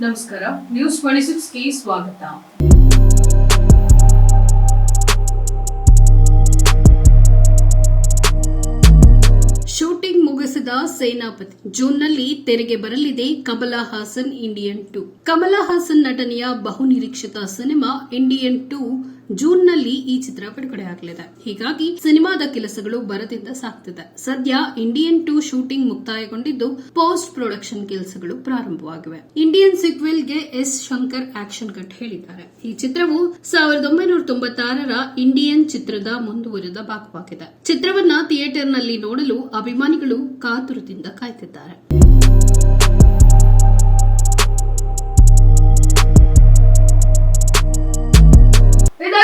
ನಮಸ್ಕಾರ. News twenty ಸಿಕ್ಸ್ಗೆ ಸ್ವಾಗತ. Shooting ಮುಗಿಸಿದ ಸೇನಾಪತಿ. ಜೂನ್ನಲ್ಲಿ ತೆರೆಗೆ ಬರಲಿದೆ ಕಮಲಾ ಹಾಸನ್ ಇಂಡಿಯನ್ ಟು. ಕಮಲಾ ಹಾಸನ್ ನಟನೆಯ ಬಹುನಿರೀಕ್ಷಿತ ಸಿನಿಮಾ ಇಂಡಿಯನ್ ಟು ಜೂನ್ನಲ್ಲಿ ಈ ಚಿತ್ರ ಬಿಡುಗಡೆಯಾಗಲಿದೆ ಹೀಗಾಗಿ ಸಿನಿಮಾದ ಕೆಲಸಗಳು ಬರದಿಂದ ಸಾಗ್ತಿದೆ. ಸದ್ಯ ಇಂಡಿಯನ್ ಟೂ ಶೂಟಿಂಗ್ ಮುಕ್ತಾಯಗೊಂಡಿದ್ದು ಪೋಸ್ಟ್ ಪ್ರೊಡಕ್ಷನ್ ಕೆಲಸಗಳು ಪ್ರಾರಂಭವಾಗಿವೆ. ಇಂಡಿಯನ್ ಸಿಕ್ವೆಲ್ಗೆ ಎಸ್ ಶಂಕರ್ ಆಕ್ಷನ್ ಕಟ್ ಹೇಳಿದ್ದಾರೆ. ಈ ಚಿತ್ರವು ಸಾವಿರದ ಒಂಬೈನೂರ ತೊಂಬತ್ತಾರರ ಇಂಡಿಯನ್ ಚಿತ್ರದ ಮುಂದುವರಿದ ಭಾಗವಾಗಿದೆ. ಚಿತ್ರವನ್ನ ಥಿಯೇಟರ್ನಲ್ಲಿ ನೋಡಲು ಅಭಿಮಾನಿಗಳು ಕಾತುರದಿಂದ ಕಾಯ್ತಿದ್ದಾರೆ.